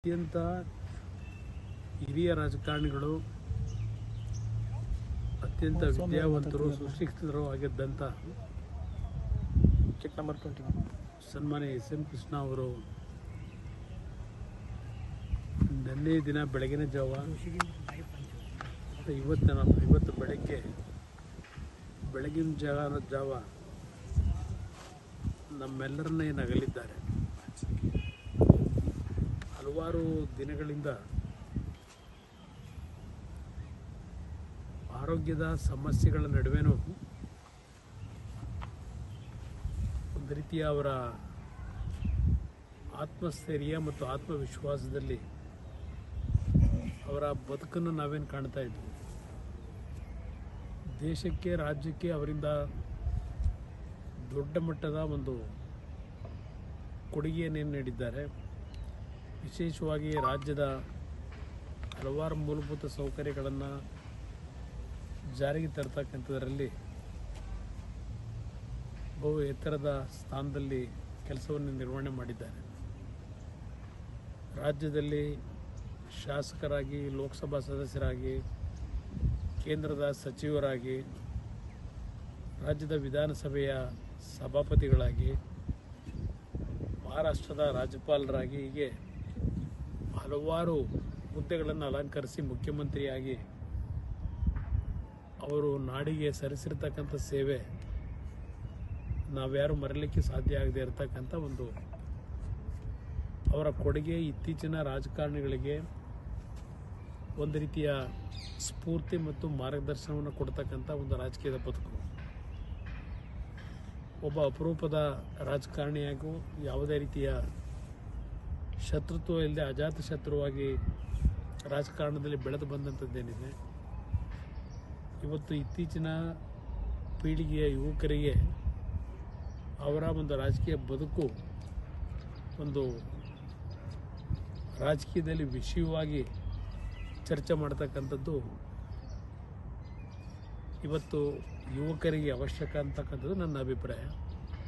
ಅತ್ಯಂತ ಹಿರಿಯ ರಾಜಕಾರಣಿಗಳು ಅತ್ಯಂತ ವಿದ್ಯಾವಂತರು ಸುಶಿಕ್ಷಿತರು ಆಗಿದ್ದಂಥ ಚೆಕ್ ನಂಬರ್ ಟ್ವೆಂಟಿ ಸನ್ಮಾನ್ಯ ಎಸ್ ಎಂ ಕೃಷ್ಣ ಅವರು ನಿನ್ನೆ ದಿನ ಬೆಳಗಿನ ಜಾವ ಇವತ್ತಿನ ಇವತ್ತು ಬೆಳಗ್ಗೆ ಬೆಳಗಿನ ಜಾವ ಜಾವ ನಮ್ಮೆಲ್ಲರನ್ನ ಏನು ಅಗಲಿದ್ದಾರೆ? ಹಲವಾರು ದಿನಗಳಿಂದ ಆರೋಗ್ಯದ ಸಮಸ್ಯೆಗಳ ನಡುವೆನೂ ಒಂದು ರೀತಿಯ ಅವರ ಆತ್ಮಸ್ಥೈರ್ಯ ಮತ್ತು ಆತ್ಮವಿಶ್ವಾಸದಲ್ಲಿ ಅವರ ಬದುಕನ್ನು ನಾವೇನು ಕಾಣ್ತಾ ಇದ್ವಿ. ದೇಶಕ್ಕೆ, ರಾಜ್ಯಕ್ಕೆ ಅವರಿಂದ ದೊಡ್ಡ ಮಟ್ಟದ ಒಂದು ಕೊಡುಗೆಯನ್ನೇನು ನೀಡಿದ್ದಾರೆ. ವಿಶೇಷವಾಗಿ ರಾಜ್ಯದ ಹಲವಾರು ಮೂಲಭೂತ ಸೌಕರ್ಯಗಳನ್ನು ಜಾರಿಗೆ ತರ್ತಕ್ಕಂಥದ್ರಲ್ಲಿ ಬಹು ಎತ್ತರದ ಸ್ಥಾನದಲ್ಲಿ ಕೆಲಸವನ್ನು ನಿರ್ವಹಣೆ ಮಾಡಿದ್ದಾರೆ. ರಾಜ್ಯದಲ್ಲಿ ಶಾಸಕರಾಗಿ, ಲೋಕಸಭಾ ಸದಸ್ಯರಾಗಿ, ಕೇಂದ್ರದ ಸಚಿವರಾಗಿ, ರಾಜ್ಯದ ವಿಧಾನಸಭೆಯ ಸಭಾಪತಿಗಳಾಗಿ, ಮಹಾರಾಷ್ಟ್ರದ ರಾಜ್ಯಪಾಲರಾಗಿ ಹೀಗೆ ಹಲವಾರು ಹುದ್ದೆಗಳನ್ನು ಅಲಂಕರಿಸಿ ಮುಖ್ಯಮಂತ್ರಿಯಾಗಿ ಅವರು ನಾಡಿಗೆ ಸರಿಸಿರ್ತಕ್ಕಂಥ ಸೇವೆ ನಾವ್ಯಾರು ಮರಲಿಕ್ಕೆ ಸಾಧ್ಯ ಆಗದೆ ಇರತಕ್ಕಂಥ ಒಂದು ಅವರ ಕೊಡುಗೆ ಇತ್ತೀಚಿನ ರಾಜಕಾರಣಿಗಳಿಗೆ ಒಂದು ರೀತಿಯ ಸ್ಫೂರ್ತಿ ಮತ್ತು ಮಾರ್ಗದರ್ಶನವನ್ನು ಕೊಡ್ತಕ್ಕಂಥ ಒಂದು ರಾಜಕೀಯದ ಬದುಕು. ಒಬ್ಬ ಅಪರೂಪದ ರಾಜಕಾರಣಿಯಾಗೂ ಯಾವುದೇ ರೀತಿಯ ಶತ್ರುತ್ವ ಇಲ್ಲದೆ ಅಜಾತ ಶತ್ರುವಾಗಿ ರಾಜಕಾರಣದಲ್ಲಿ ಬೆಳೆದು ಬಂದಂಥದ್ದೇನಿದೆ. ಇವತ್ತು ಇತ್ತೀಚಿನ ಪೀಳಿಗೆಯ ಯುವಕರಿಗೆ ಅವರ ಒಂದು ರಾಜಕೀಯ ಬದುಕು ಒಂದು ರಾಜಕೀಯದಲ್ಲಿ ವಿಷಯವಾಗಿ ಚರ್ಚೆ ಮಾಡ್ತಕ್ಕಂಥದ್ದು ಇವತ್ತು ಯುವಕರಿಗೆ ಅವಶ್ಯಕ ಅಂತಕ್ಕಂಥದ್ದು ನನ್ನ ಅಭಿಪ್ರಾಯ.